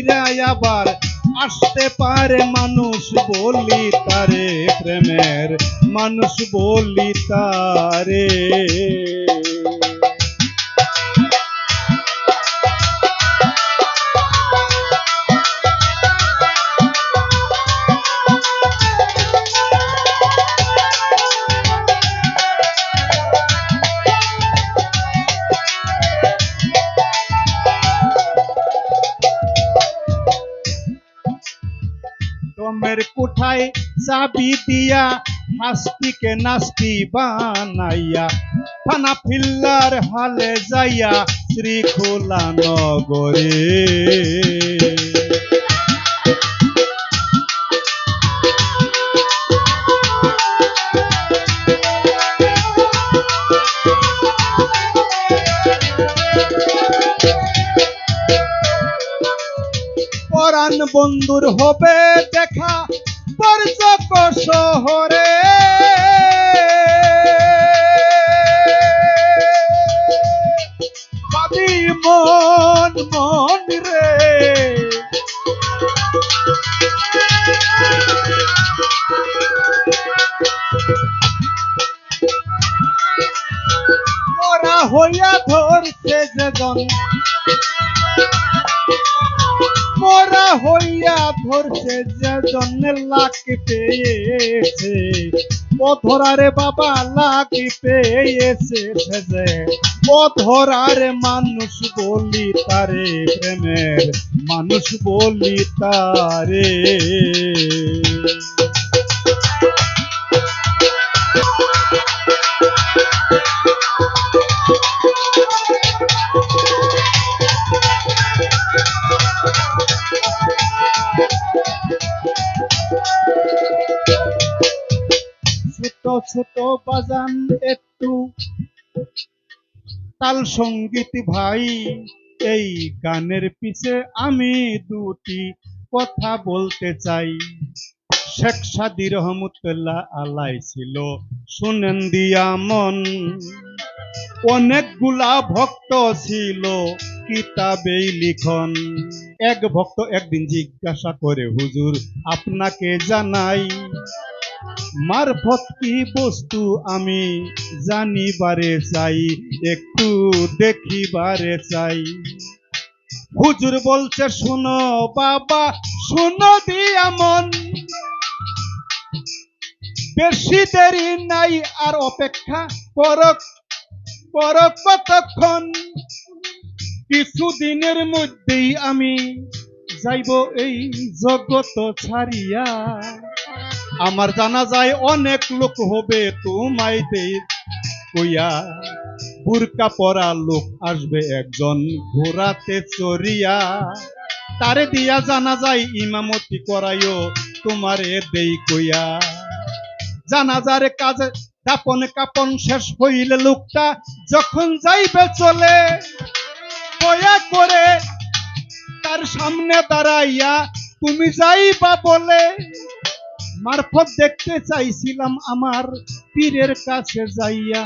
ফিরা আবার আসতে পারে মানুষ বলি তারে প্রেমের মানুষ বলি তারে। তোমের কোঠায় চাবি দিয়া হাস্তিকে নাস্তি বানাইয়া, থানা ফিল্লার হালে যাইয়া শ্রীখোলা নগরে। পরাণ বন্ধুর হবে দেখা পর্যক শহরে। মন মন রে। মোরা হইয়া ধরছে যেজন মোরা ধরছে যে জন্মের লাকি পেয়েছে ও ধরারে বাবা লাকি পেয়েছে ভেজে। পথরারে মানুষ বলি তারে প্রেমের, মানুষ বলি তারে। ছোট বাজান একটু। তাল সংগীত ভাই, এই গানের পিছে আমি দুটি কথা বলতে চাই। শেখ সাদি রহমতুল্লাহ আলাই ছিল, শুনেন দিয়া মন। অনেকগুলা ভক্ত ছিল, কিতাবেই লিখন। এক ভক্ত একদিন জিজ্ঞাসা করে, হুজুর, আপনাকে জানাই মারফত কি বস্তু আমি জানিবারে চাই, একটু দেখিবারে চাই। হুজুর বলছে, শুনো বাবা, শুনো দিয়া মন। বেশি দেরি নাই আর অপেক্ষা করক করক কতক্ষণ। কিছুদিনের মধ্যেই আমি যাইব এই জগত ছাড়িয়া। আমার জানা যায় অনেক লোক হবে তোমায় দেই কইয়া। বুরকা পরা লোক আসবে একজন ঘোরাতে চড়িয়া। তারে দিয়া জানা যায় ইমামতি করাইও তোমারে দেই কইয়া। জানাজার কাজে দাপন কাপন শেষ হইলে লোকটা যখন যাইবে চলে, দয়া করে তার সামনে দাঁড়াইয়া তুমি যাইবা বলে। মারফত দেখতে চাইছিলাম আমার পীরের কাছে যাইয়া।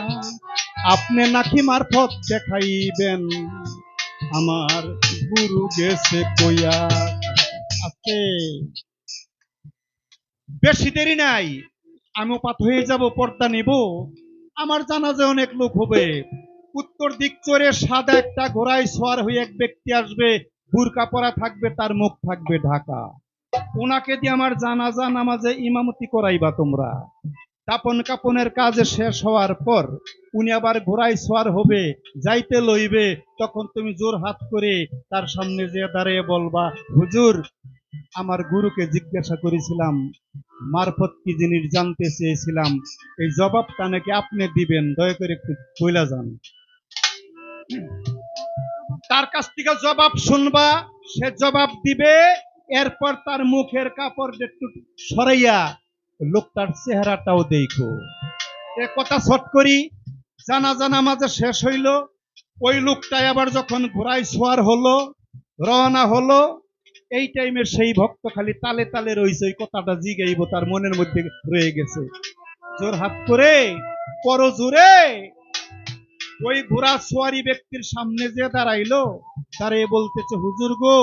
আপনি নাকি মারফত দেখাইবেন? আমার গুরু গেছে কইয়া। আছে বেশি দেরি নাই, আমি পাত হয়ে যাব, পর্দা নেব। আমার জানা যে অনেক লোক হবে। উত্তর দিক চড়ে সাদা একটা ঘোড়ায় সোয়ার হয়ে এক ব্যক্তি আসবে। বুরকা পরা থাকবে, তার মুখ থাকবে ঢাকা। ওনাকে দিয়ে আমার জানাজা, নামাজে ইমামতি করাইবা তোমরা। তাপন কাপনের কাজ শেষ হওয়ার পর উনি আবার ঘোড়ায় সোয়ার হবে, যাইতে লইবে, তখন তুমি জোর হাত করে তার সামনে যে দাঁড়িয়ে বলবা, হুজুর, আমার গুরুকে জিজ্ঞাসা করেছিলাম, মারফত কি জিনিস জানতে চেয়েছিলাম? এই জবাবটা নাকি আপনি দিবেন, দয়া করে একটু কইলা যান। তার কাছ থেকে জবাব শুনবা, সে জবাব দিবে এরপর তার মুখের কাপড় একটু সরাইয়া লোকটার চেহারাটাও দেখো। এ কথা শট করি জানা জানা মাঝে শেষ হইল, ওই লোকটাই আবার যখন ঘোড়ায় সোয়ার হলো, রওনা হলো, এই টাইমে সেই ভক্ত খালি তালে তালে রইছে, ওই কথাটা জিগাইব, তার মনের মধ্যে রয়ে গেছে। জোর হাত করে, পর জোরে। ওই ঘোড়া সোয়ারি ব্যক্তির সামনে যে দাঁড়াইলো দাঁড়িয়ে বলতেছে, হুজুর গো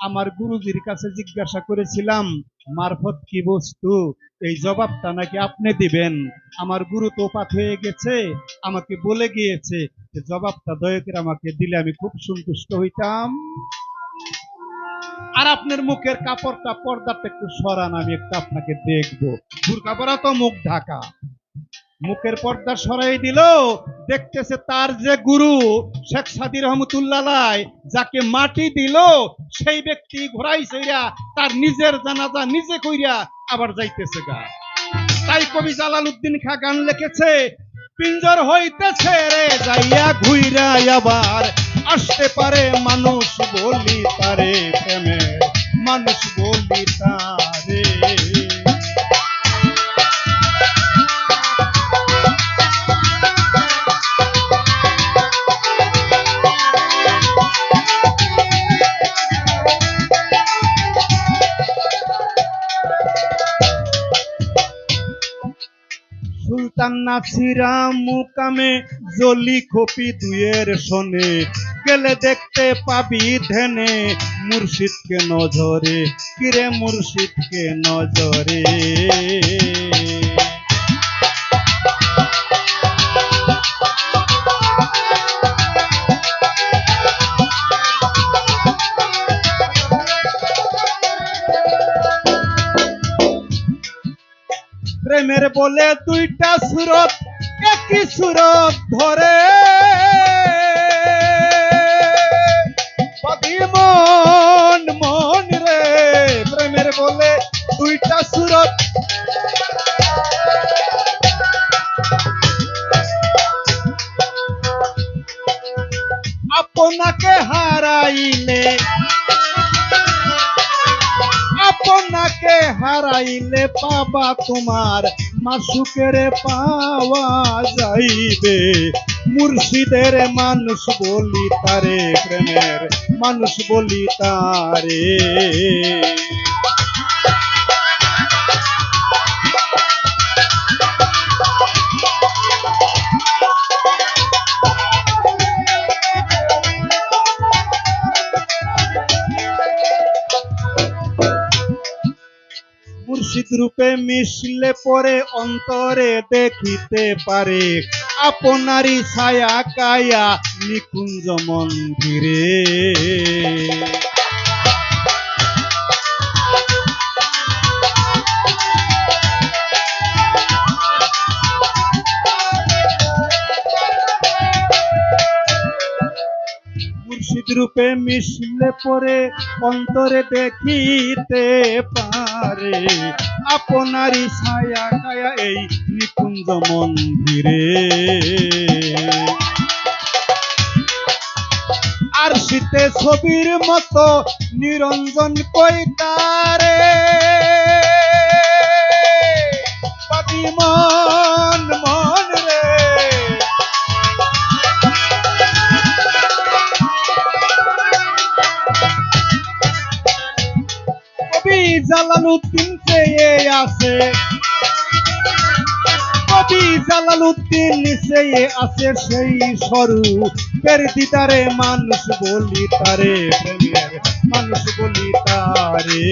আমার গুরুজির কাছে জিজ্ঞাসা করেছিলাম, মারফত কি বস্তু? এই জবাবটা নাকি আপনি দিবেন? আমার গুরু তো পাঠ হয়ে গেছে, আমাকে বলে গিয়েছে জবাবটা দয়া করে আমাকে দিলে আমি খুব সন্তুষ্ট হইতাম। আর আপনার মুখের কাপড়টা পর্দাটা একটু সরান, আমি একটু আপনাকে দেখব। বুরকা পরা তো মুখ ঢাকা। মুখের পর্দা সরাই দিল, দেখতেছে তার যে গুরু, শেখ সাদি রহমতুল্লাহ যাকে মাটি দিল, সেই ব্যক্তি ঘোরাই সইরা তার নিজের জানাজা নিজে কইরা আবার যাইতেছে গা। তাই কবি জালাল উদ্দিন খা গান লিখেছে, পিঞ্জর হইতেছে রে, যাইয়া ঘুইরা আবার, আসতে পারে মানুষ বলি তারে প্রেমে, মানুষ বলি তারে সুলতান নাফসিরাম মুকামে জলি খপি দুয়ের শোনে গেলে দেখতে পাবি ধেনে মুর্শিদকে নজরে। কিরে মুর্শিদকে নজরে? বলে দুইটা সুরত, একই সুরত ধরে। মন মন রে, প্রেমের বলে দুইটা সুরত। আপনাকে হারাইলে হারাইলে পাবা তোমার মাসুকের পাওয়া যাইবে। মুর্শিদের মানুষ বলি তারে প্রেমের মানুষ বলি তারে। রূপে মিশলে পরে অন্তরে দেখিতে পারে। আপনারই ছায়া কায়া নিকুঞ্জ মন্দিরে। রূপে মিশলে পরে অন্তরে দেখিতে পারে আপনারই ছায়া কায়া এই নিকুঞ্জ মন্দিরে। আর শীতে ছবির মতো নিরঞ্জন কইতারে পাবি মন কবি জালালউদ্দিন চেয়ে আছে। কবি জালালুদ্দিন চেয়ে আছে সেই সরু। দিদারে মানুষ বলি তারে মানুষ বলি তারে।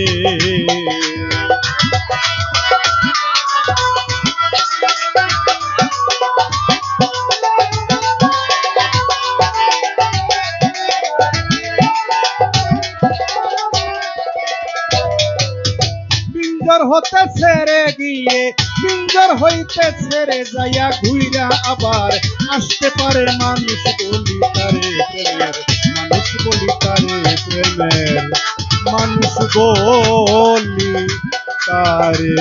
হতে ছেড়ে গিয়ে পিঞ্জর হইতে ছেড়ে যাইয়া ঘুইরা আবার আসতে পারে মানুষ বলি তারে মানুষ বলি তারে প্রেমের, মানুষ বলি তারে